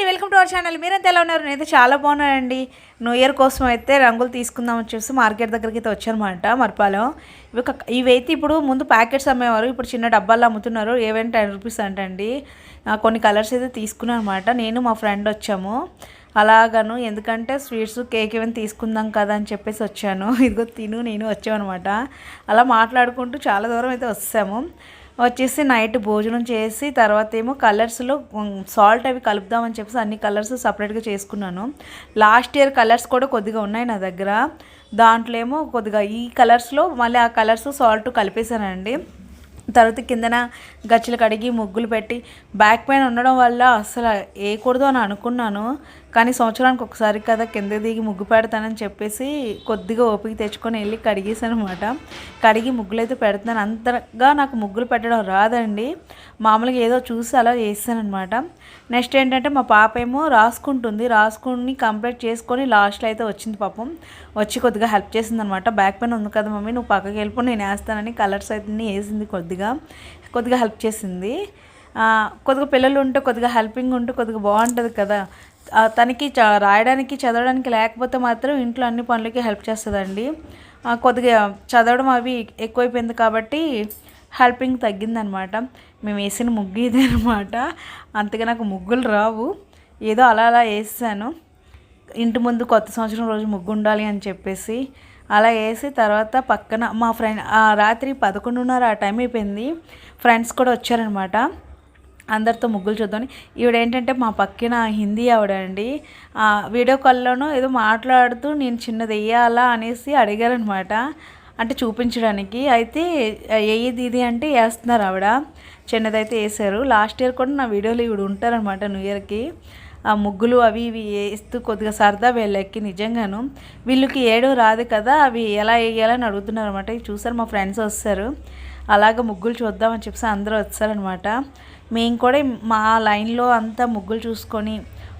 అండి welcome to our channel. మీరంతా ఎలా ఉన్నారు? నేనైతే చాలా బాగున్నానండి. న్యూ ఇయర్ కోసం అయితే రంగులు తీసుకుందామని చూసి మార్కెట్ దగ్గరికి అయితే వచ్చానమాట మర్పాలం. ఇవి ఒక- ఇవైతే ఇప్పుడు ముందు ప్యాకెట్స్ అమ్మేవారు. ఇప్పుడు చిన్న డబ్బాలు అమ్ముతున్నారు. ఏవైనా టెన్ రూపీస్ అంటండి. కొన్ని కలర్స్ అయితే తీసుకున్నాను అనమాట నేను మా ఫ్రెండ్ వచ్చాము. అలాగను ఎందుకంటే స్వీట్స్ కేక్ ఏమైనా తీసుకుందాం కదా అని చెప్పేసి వచ్చాను. ఇదిగో తిను నేను వచ్చామన్నమాట. అలా మాట్లాడుకుంటూ చాలా దూరం అయితే వస్తాము వచ్చేసి నైట్ భోజనం చేసి తర్వాత ఏమో కలర్స్లో సాల్ట్ అవి కలుపుదామని చెప్పేసి అన్ని కలర్స్ సపరేట్గా చేసుకున్నాను. లాస్ట్ ఇయర్ కలర్స్ కూడా కొద్దిగా ఉన్నాయి నా దగ్గర. దాంట్లో ఏమో కొద్దిగా ఈ కలర్స్లో మళ్ళీ ఆ కలర్స్ సాల్ట్ కలిపేశానండి. తర్వాత కిందన గచ్చులు కడిగి ముగ్గులు పెట్టి బ్యాక్ పెయిన్ ఉండడం వల్ల అసలు వేయకూడదు అని అనుకున్నాను. కానీ సంవత్సరానికి ఒకసారి కదా కింద దిగి ముగ్గు పెడతానని చెప్పేసి కొద్దిగా ఓపిక తెచ్చుకొని వెళ్ళి కడిగేసాను అనమాట కడిగి ముగ్గులు అయితే పెడుతున్నాను. అంతగా నాకు ముగ్గులు పెట్టడం రాదండి. మామూలుగా ఏదో చూసి అలా చేస్తాను అనమాట నెక్స్ట్ ఏంటంటే మా పాప ఏమో రాసుకుంటుంది. రాసుకుని కంప్లీట్ చేసుకొని లాస్ట్లో అయితే వచ్చింది పాపం. వచ్చి కొద్దిగా హెల్ప్ చేసింది అనమాట బ్యాక్ పెయిన్ ఉంది కదా మమ్మీ నువ్వు పక్కకి వెళ్ళిపో నేను వేస్తానని కలర్స్ అయితే వేసింది కొద్దిగా. కొద్దిగా హెల్ప్ చేసింది. కొద్దిగా పిల్లలు ఉంటే కొద్దిగా హెల్పింగ్ ఉంటే కొద్దిగా బాగుంటుంది కదా. తనకి చ- రాయడానికి చదవడానికి లేకపోతే మాత్రం ఇంట్లో అన్ని పనులకి హెల్ప్ చేస్తుందండి. కొద్దిగా చదవడం అవి ఎక్కువైపోయింది కాబట్టి హెల్పింగ్ తగ్గిందనమాట. మేము వేసిన ముగ్గు ఇదే అనమాట. అంతగా నాకు ముగ్గులు రావు. ఏదో అలా అలా వేసాను. ఇంటి ముందు కొత్త సంవత్సరం రోజు ముగ్గు ఉండాలి అని చెప్పేసి అలా వేసి తర్వాత పక్కన మా ఫ్రెండ్ ఆ రాత్రి పదకొండున్నర ఆ టైం అయిపోయింది. ఫ్రెండ్స్ కూడా వచ్చారనమాట. అందరితో ముగ్గులు చూద్దామని. ఈవిడ ఏంటంటే మా పక్కన హిందీ ఆవిడ అండి ఆ, వీడియో కాల్లోనూ ఏదో మాట్లాడుతూ నేను చిన్నది వేయాలా అనేసి అడిగారనమాట. అంటే చూపించడానికి. అయితే ఏది ఇది అంటే వేస్తున్నారు ఆవిడ. చిన్నదైతే వేసారు లాస్ట్ ఇయర్ కూడా నా వీడియోలో ఈవిడ ఉంటారనమాట న్యూ ఇయర్కి. ఆ ముగ్గులు అవి ఇవి వేస్తూ కొద్దిగా సరదా వీళ్ళకి నిజంగాను. వీళ్ళకి ఏడో రాదు కదా అవి ఎలా వేయాలని అడుగుతున్నారు అనమాట చూసారు మా ఫ్రెండ్స్ వస్తారు. అలాగ ముగ్గులు చూద్దామని చెప్పేసి అందరూ వచ్చారనమాట. మేము కూడా మా లైన్లో అంతా ముగ్గులు చూసుకొని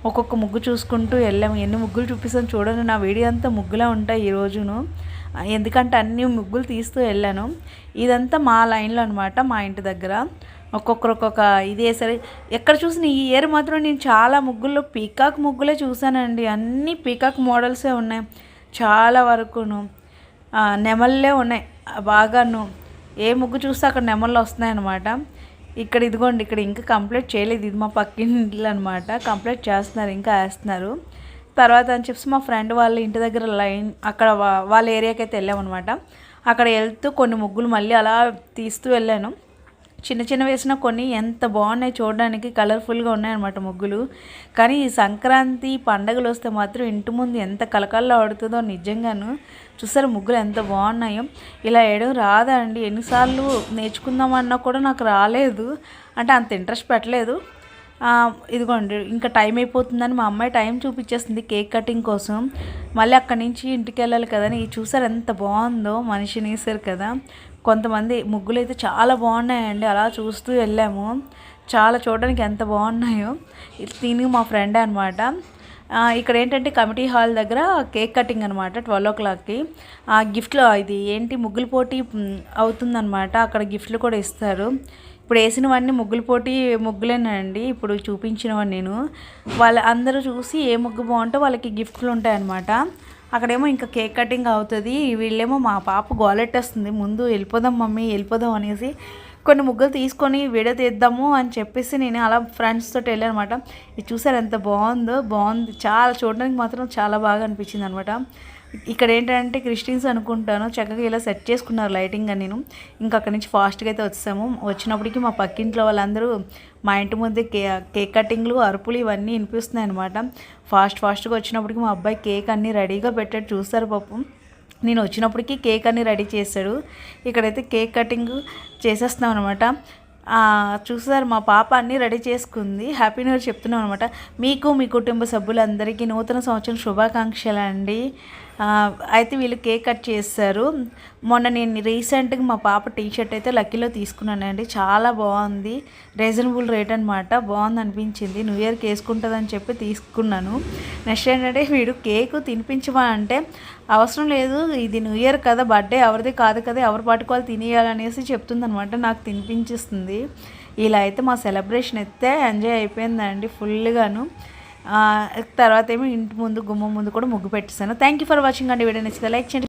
ఒక్కొక్క ముగ్గు చూసుకుంటూ వెళ్ళాము. ఎన్ని ముగ్గులు చూపిస్తాను చూడండి. నా వీడియో అంతా ముగ్గులే ఉంటాయి ఈ రోజును. ఎందుకంటే అన్ని ముగ్గులు తీస్తూ వెళ్ళాను. ఇదంతా మా లైన్లో అనమాట మా ఇంటి దగ్గర. ఒక్కొక్కరు ఒక్కొక్క ఇది వేసారు ఎక్కడ చూసిన ఈ ఇయర్ మాత్రం నేను చాలా ముగ్గుల్లో పీకాక్ ముగ్గులే చూసానండి అన్ని పీకాక్ మోడల్సే ఉన్నాయి. చాలా వరకును నెమల్లే నెమళ్ళే ఉన్నాయి. బాగాను ఏ ముగ్గు చూస్తే అక్కడ నెమళ్ళు వస్తున్నాయి అనమాట ఇక్కడ ఇదిగోండి ఇక్కడ ఇంకా కంప్లీట్ చేయలేదు. ఇది మా పక్కింటి అనమాట కంప్లీట్ చేస్తున్నారు ఇంకా వేస్తున్నారు. తర్వాత అని చెప్పి మా ఫ్రెండ్ వాళ్ళ ఇంటి దగ్గర లైన్ అక్కడ వాళ్ళ ఏరియాకి అయితే వెళ్ళామన్నమాట. అక్కడ వెళ్తూ కొన్ని ముగ్గులు మళ్ళీ అలా తీస్తూ వెళ్ళాను. చిన్న చిన్న వేసిన కొన్ని ఎంత బాగున్నాయి చూడడానికి కలర్ఫుల్గా ఉన్నాయన్నమాట ముగ్గులు. కానీ ఈ సంక్రాంతి పండగలు వస్తే మాత్రం ఇంటి ముందు ఎంత కలకల్లా ఆడుతుందో నిజంగాను. చూసారు ముగ్గులు ఎంత బాగున్నాయో. ఇలా వేయడం రాదా అండి ఎన్నిసార్లు నేర్చుకుందామన్నా కూడా నాకు రాలేదు. అంటే అంత ఇంట్రెస్ట్ పెట్టలేదు. ఇదిగోండి ఇంకా టైం అయిపోతుందని మా అమ్మాయి టైం చూపించేస్తుంది కేక్ కటింగ్ కోసం. మళ్ళీ అక్కడి నుంచి ఇంటికి వెళ్ళాలి కదని చూసారు ఎంత బాగుందో మనిషిని వేసారు కదా. కొంతమంది ముగ్గులు అయితే చాలా బాగున్నాయండి అలా చూస్తూ వెళ్ళాము. చాలా చూడడానికి ఎంత బాగున్నాయో. తిని మా ఫ్రెండ్ అనమాట ఇక్కడ ఏంటంటే కమిటీ హాల్ దగ్గర కేక్ కటింగ్ అనమాట ట్వెల్వ్ ఓ క్లాక్కి. ఆ గిఫ్ట్లో ఇది ఏంటి ముగ్గుల పోటీ అవుతుందన్నమాట. అక్కడ గిఫ్ట్లు కూడా ఇస్తారు. ఇప్పుడు వేసినవన్నీ ముగ్గుల పోటీ ముగ్గులేనండి. ఇప్పుడు చూపించినవన్నీ నేను. వాళ్ళ అందరూ చూసి ఏ ముగ్గు బాగుంటే వాళ్ళకి గిఫ్ట్లు ఉంటాయన్నమాట. అక్కడేమో ఇంకా కేక్ కటింగ్ అవుతుంది. వీళ్ళేమో మా పాప గోలెట్టేస్తుంది. ముందు వెళ్ళిపోదాం మమ్మీ వెళ్ళిపోదాం అనేసి కొన్ని ముగ్గులు తీసుకొని వీడియో తీద్దాము అని చెప్పేసి నేను అలా ఫ్రెండ్స్ తోటి వెళ్ళాను అనమాట ఇది చూసారు ఎంత బాగుందో? బాగుంది. చాలా చూడడానికి మాత్రం చాలా బాగా అనిపించింది అనమాట ఇక్కడ ఏంటంటే క్రిస్టియన్స్ అనుకుంటాను. చక్కగా ఇలా సెట్ చేసుకున్నారు లైటింగ్ అని నేను. ఇంకా అక్కడి నుంచి ఫాస్ట్గా అయితే వచ్చాము. వచ్చినప్పటికీ మా పక్కింట్లో వాళ్ళందరూ మా ఇంటి ముందే కే కేక్ కటింగ్లు అరుపులు ఇవన్నీ వినిపిస్తున్నాయి అనమాట ఫాస్ట్ ఫాస్ట్గా వచ్చినప్పటికి మా అబ్బాయి కేక్ అన్నీ రెడీగా పెట్టాడు. చూస్తారు పాపం. నేను వచ్చినప్పటికీ కేక్ అన్ని రెడీ చేశాడు. ఇక్కడైతే కేక్ కటింగ్ చేసేస్తున్నాం అనమాట చూసారు మా పాప అన్నీ రెడీ చేసుకుంది. హ్యాపీ న్యూ ఇయర్ చెప్తున్నాం అనమాట మీకు మీ కుటుంబ సభ్యులందరికీ నూతన సంవత్సరం శుభాకాంక్షలు అండి అయితే వీళ్ళు కేక్ కట్ చేస్తారు మొన్న నేను రీసెంట్గా మా పాప టీ షర్ట్ అయితే లక్కీలో తీసుకున్నానండి. చాలా బాగుంది. రీజనబుల్ రేట్ అనమాట బాగుంది అనిపించింది. న్యూ ఇయర్కి వేసుకుంటుందని చెప్పి తీసుకున్నాను. నెక్స్ట్ ఏంటంటే వీడు కేక్ తినిపించమా అంటే అవసరం లేదు. ఇది న్యూ ఇయర్ కదా బర్త్డే ఎవరిది కాదు కదా ఎవరి పట్టుకోవాలి తినేయాలనేసి చెప్తుందనమాట నాకు తినిపించేస్తుంది. ఇలా అయితే మా సెలబ్రేషన్ అయితే ఎంజాయ్ అయిపోయిందండి ఫుల్గాను. తర్వాత ఏమో ఇంటి ముందు గుమ్మం ముందు కూడా ముగ్గు పెట్టేసాను థ్యాంక్ యూ ఫర్ వాచింగ్ అండి. వీడియో నచ్చితే లైక్ చేయండి.